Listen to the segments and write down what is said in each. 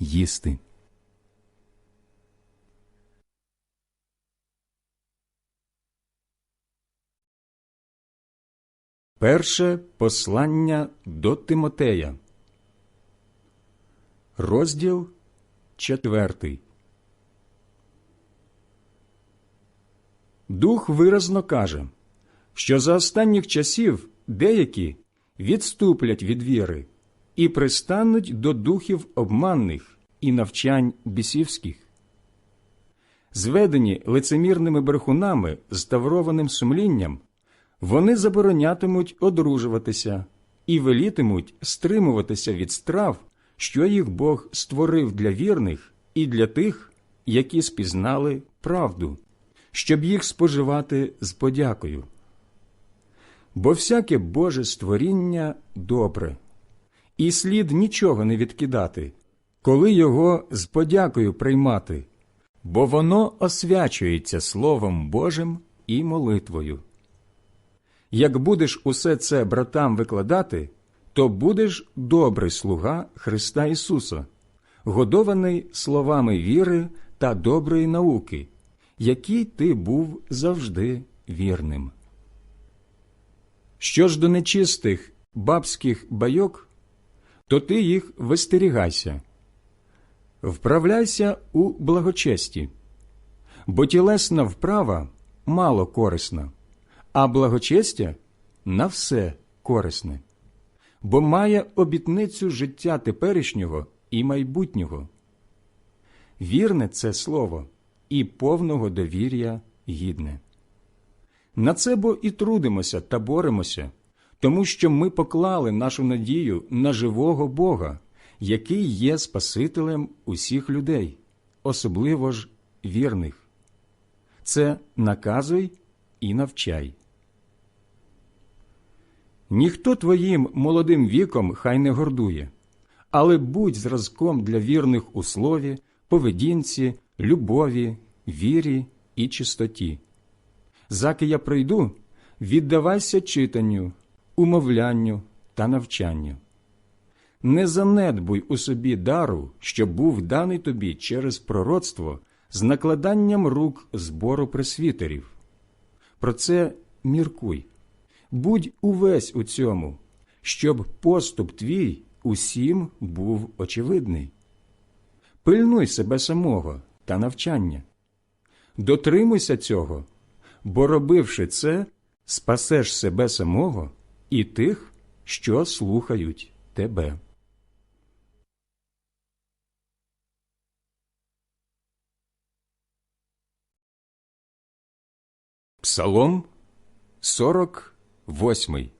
їсти. Перше послання до Тимотея, розділ четвертий. Дух виразно каже, що за останніх часів деякі відступлять від віри і пристануть до духів обманних і навчань бісівських. Зведені лицемірними брехунами з таврованим сумлінням, вони заборонятимуть одружуватися і велітимуть стримуватися від страв, що їх Бог створив для вірних і для тих, які спізнали правду, щоб їх споживати з подякою. Бо всяке Боже створіння добре, і слід нічого не відкидати, коли його з подякою приймати, бо воно освячується Словом Божим і молитвою. Як будеш усе це братам викладати, то будеш добрий слуга Христа Ісуса, годований словами віри та доброї науки, який ти був завжди вірним. Що ж до нечистих бабських байок, то ти їх вистерігайся, вправляйся у благочесті, бо тілесна вправа мало корисна, а благочестя на все корисне, бо має обітницю життя теперішнього і майбутнього. Вірне це слово і повного довір'я гідне. На це бо і трудимося та боремося, тому що ми поклали нашу надію на живого Бога, який є Спасителем усіх людей, особливо ж вірних. Це наказуй і навчай. Ніхто твоїм молодим віком хай не гордує, але будь зразком для вірних у слові, поведінці, любові, вірі і чистоті. Заки я прийду, віддавайся читанню, умовлянню та навчанню. Не занедбуй у собі дару, що був даний тобі через пророцтво з накладанням рук збору пресвітерів. Про це міркуй, Будь увесь у цьому, щоб поступ твій усім був очевидний. Пильнуй себе самого та навчання. Дотримуйся цього, бо, робивши це, спасеш себе самого і тих, що слухають тебе. Псалом 48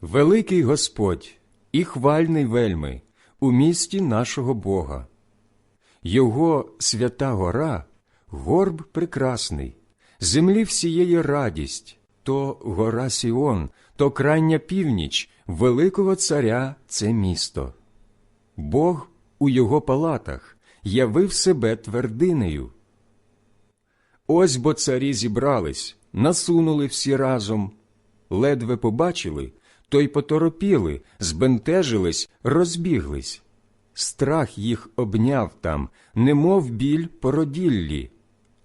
Великий Господь і хвальний вельми у місті нашого Бога. Його свята гора, горб прекрасний, землі всієї радість, то гора Сіон, то крайня північ, великого царя це місто. Бог у його палатах явив себе твердинею. Ось бо царі зібрались, насунули всі разом, ледве побачили, то й поторопіли, збентежились, розбіглись. Страх їх обняв там, немов біль породіллі,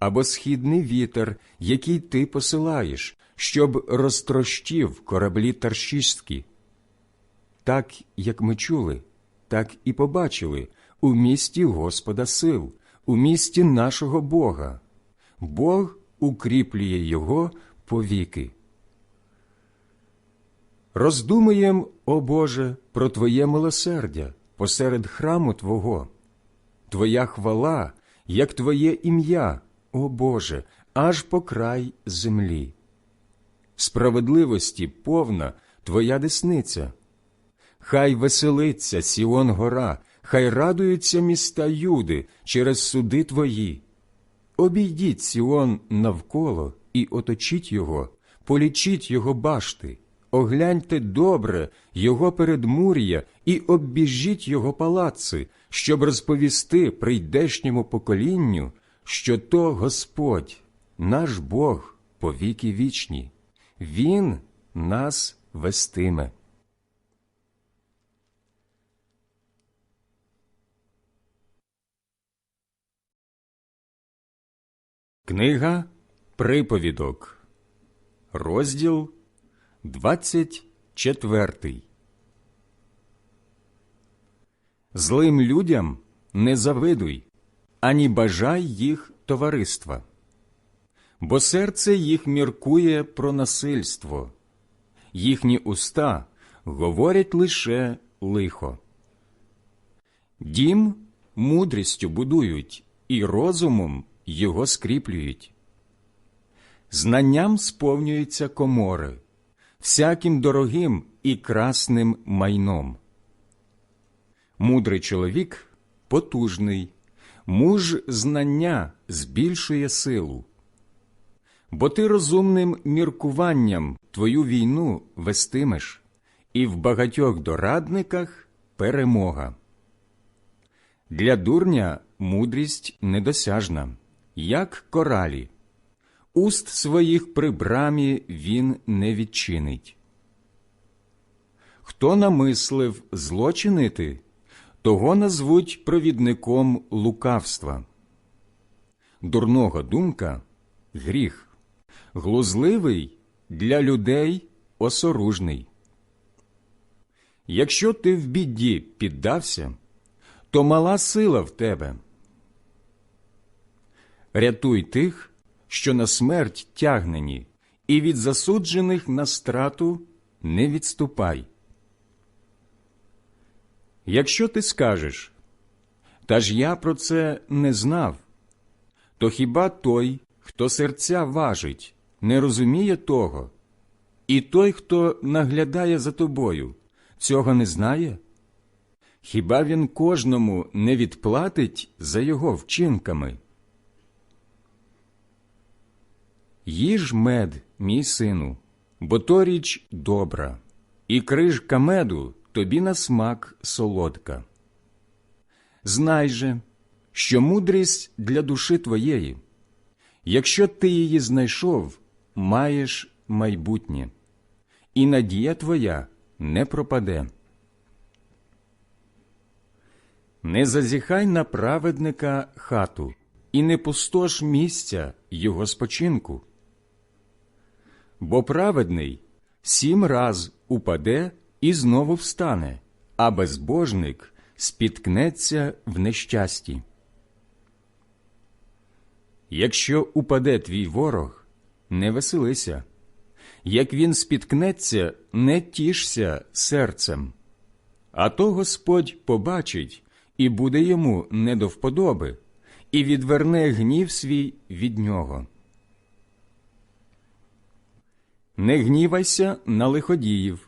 або східний вітер, який ти посилаєш, щоб розтрощив кораблі таршістські. Так, як ми чули, так і побачили у місті Господа сил, у місті нашого Бога. Бог укріплює його повіки. Роздумуєм, о Боже, про Твоє милосердя посеред храму Твого, Твоя хвала, як Твоє ім'я, о Боже, аж по край землі. Справедливості повна Твоя десниця. Хай веселиться Сіон гора, хай радуються міста Юди через суди Твої. Обійдіть Сіон навколо і оточіть його, полічіть його башти, огляньте добре його передмур'я і оббіжіть його палаци, щоб розповісти прийдешньому поколінню, що то Господь, наш Бог, по віки вічні, Він нас вестиме. Книга Приповідок, розділ 24 Злим людям не завидуй, ані бажай їх товариства, бо серце їх міркує про насильство, їхні уста говорять лише лихо. Дім мудрістю будують і розумом його скріплюють. Знанням сповнюються комори, всяким дорогим і красним майном. Мудрий чоловік потужний, муж знання збільшує силу. Бо ти розумним міркуванням твою війну вестимеш, і в багатьох дорадниках перемога. Для дурня мудрість недосяжна як коралі. Уст своїх при брамі він не відчинить. Хто намислив злочинити, того назвуть провідником лукавства. Дурного думка гріх, глузливий для людей осоружний. Якщо ти в біді піддався, то мала сила в тебе. Рятуй тих, що на смерть тягнені, і від засуджених на страту не відступай. Якщо ти скажеш, та ж я про це не знав, то хіба той, хто серця важить, не розуміє того, і той, хто наглядає за тобою, цього не знає? Хіба він кожному не відплатить за його вчинками? Їж мед, мій сину, бо то річ добра, і крижка меду тобі на смак солодка. Знай же, що мудрість для душі твоєї, якщо ти її знайшов, маєш майбутнє, і надія твоя не пропаде. Не зазіхай на праведника хату, і не пустош місця його спочинку. Бо праведний сім раз упаде і знову встане, а безбожник спіткнеться в нещасті. Якщо упаде твій ворог, не веселися, як він спіткнеться, не тішся серцем, а то Господь побачить і буде йому не до вподоби, і відверне гнів свій від нього. Не гнівайся на лиходіїв,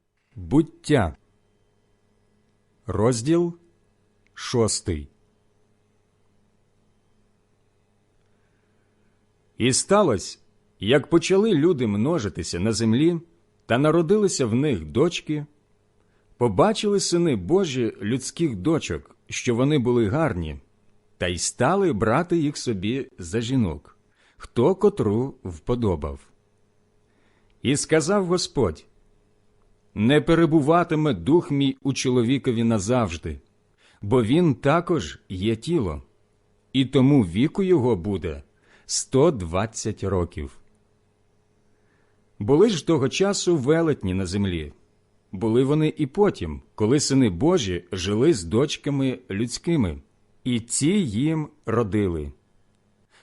Буття, розділ шостий. І сталося, як почали люди множитися на землі, та народилися в них дочки, побачили сини Божі людських дочок, що вони були гарні, та й стали брати їх собі за жінок, хто котру вподобав. І сказав Господь не перебуватиме дух мій у чоловікові назавжди, бо він також є тіло, і тому віку його буде 120 років. Були ж того часу велетні на землі. Були вони і потім, коли сини Божі жили з дочками людськими, і ці їм родили.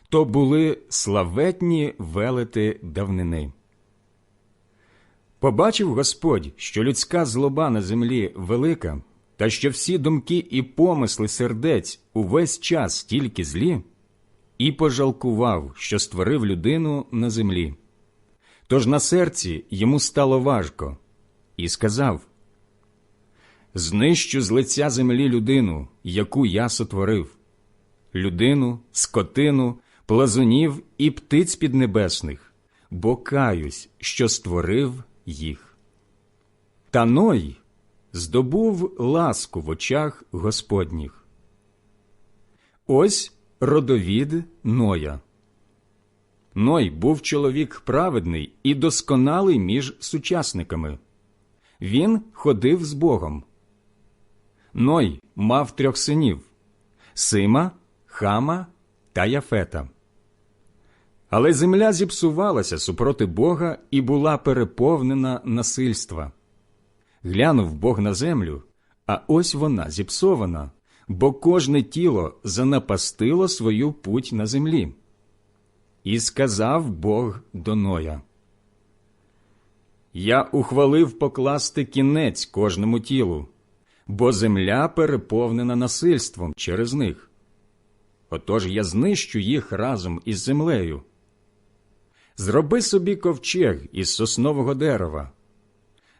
То були славетні велети давнини. Побачив Господь, що людська злоба на землі велика, та що всі думки і помисли сердець увесь час тільки злі, і пожалкував, що створив людину на землі. Тож на серці йому стало важко, і сказав Знищу з лиця землі людину, яку я сотворив, людину, скотину, плазунів і птиць піднебесних, бо каюсь, що створив їх. Та Ной здобув ласку в очах Господніх. Ось родовід Ноя. Ной був чоловік праведний і досконалий між сучасниками. Він ходив з Богом. Ной мав трьох синів Сима, Хама та Яфета. Але земля зіпсувалася супроти Бога і була переповнена насильства. Глянув Бог на землю, а ось вона зіпсована, бо кожне тіло занапастило свою путь на землі. І сказав Бог до Ноя, Я ухвалив покласти кінець кожному тілу, бо земля переповнена насильством через них. Отож я знищу їх разом із землею. Зроби собі ковчег із соснового дерева,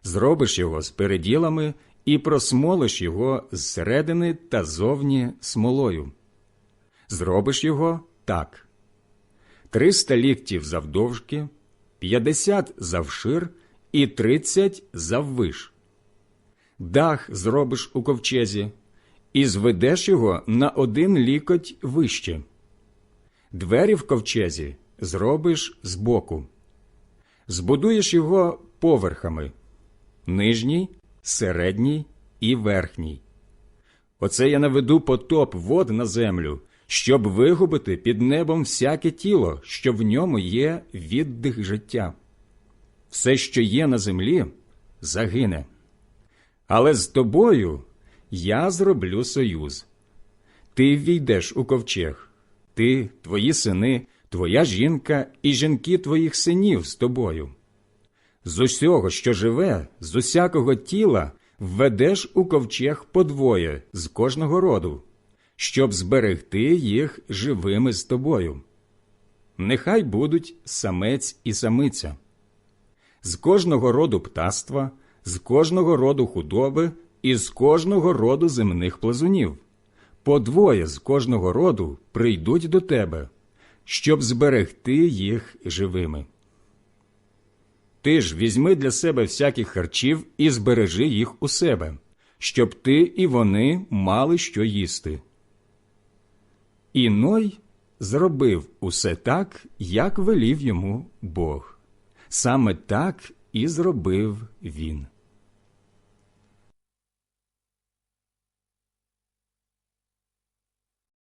зробиш його з переділами і просмолиш його зсередини та зовні смолою. Зробиш його так: триста ліктів завдовжки, п'ятдесят завшир і тридцять заввиш. Дах зробиш у ковчезі і зведеш його на один лікоть вище. Двері в ковчезі зробиш збоку. Збудуєш його поверхами нижній, середній і верхній. Оце я наведу потоп вод на землю, щоб вигубити під небом всяке тіло, що в ньому є віддих життя. Все, що є на землі, загине. Але з тобою я зроблю союз. Ти ввійдеш у ковчег, ти, твої сини, твоя жінка і жінки твоїх синів з тобою. З усього, що живе, з усякого тіла введеш у ковчег подвоє з кожного роду, щоб зберегти їх живими з тобою. Нехай будуть самець і самиця. З кожного роду птаства, з кожного роду худоби і з кожного роду земних плазунів. По двоє з кожного роду прийдуть до тебе, щоб зберегти їх живими. Ти ж візьми для себе всяких харчів і збережи їх у себе, щоб ти і вони мали що їсти. І Ной зробив усе так, як велів йому Бог. Саме так і зробив він.